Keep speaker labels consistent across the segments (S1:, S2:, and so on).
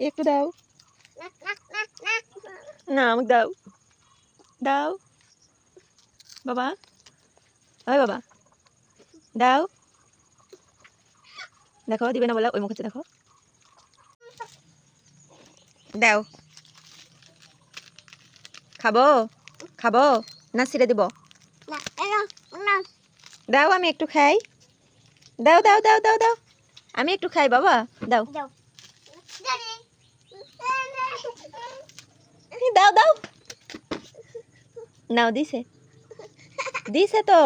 S1: একটু দাও। না, আমাকে দাও। দাও। বাবা। ওই বাবা। দাও। দেখো, দিবে না বলে ওই মুখ দেখো। দাও। খাব? খাব? না, ছিঁড়ে দিব? দাও, আমি একটু খাই। দাও দাও দাও দাও দাও। আমি একটু খাই, বাবা। দাও এই দাও দাও নাও দিছে দিছে তো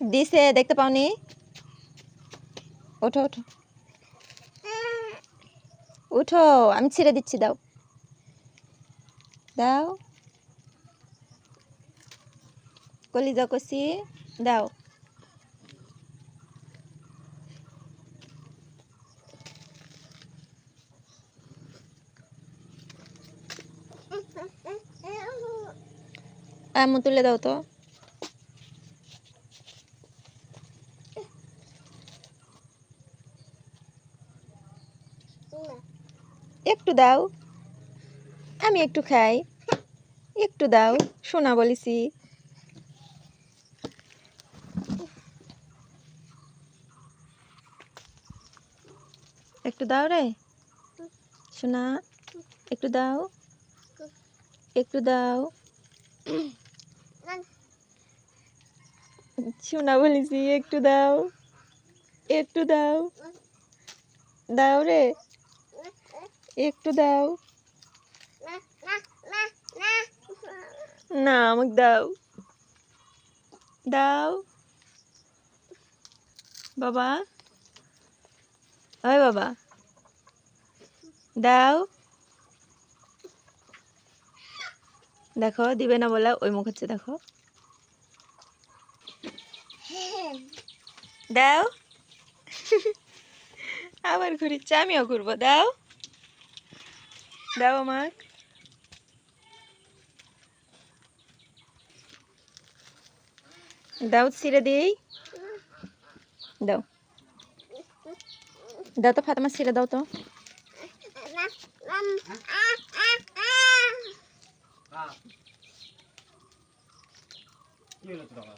S1: দিছে দেখতে পাওনি ওঠো ওঠো উঠো আমি ছিঁড়ে দিচ্ছি দাও দাও কলিজা কষি দাও আম্মু তুলে দাও তো। একটু দাও। আমি একটু খাই। একটু দাও শোনা বলেছি। একটু দাও রে। শোনা একটু দাও। একটু দাও। শোনা বলেছি একটু দাও। একটু দাও। দাও রে। একটু দাও। না, আমাকে দাও। দাও। বাবা। ওই বাবা। দাও। দেখো, দিবে না বলে ওই মুখ হচ্ছে, দেখো। দাও। আবার ঘুরিচ্ছে, আমিও ঘুরবো, দাও। দাও আমাক। দাও, ছিঁড়ে দিই। দাও। দাও তো, ফাতেমা, ছিঁড়ে দাও তো।
S2: 啊。累了知道吧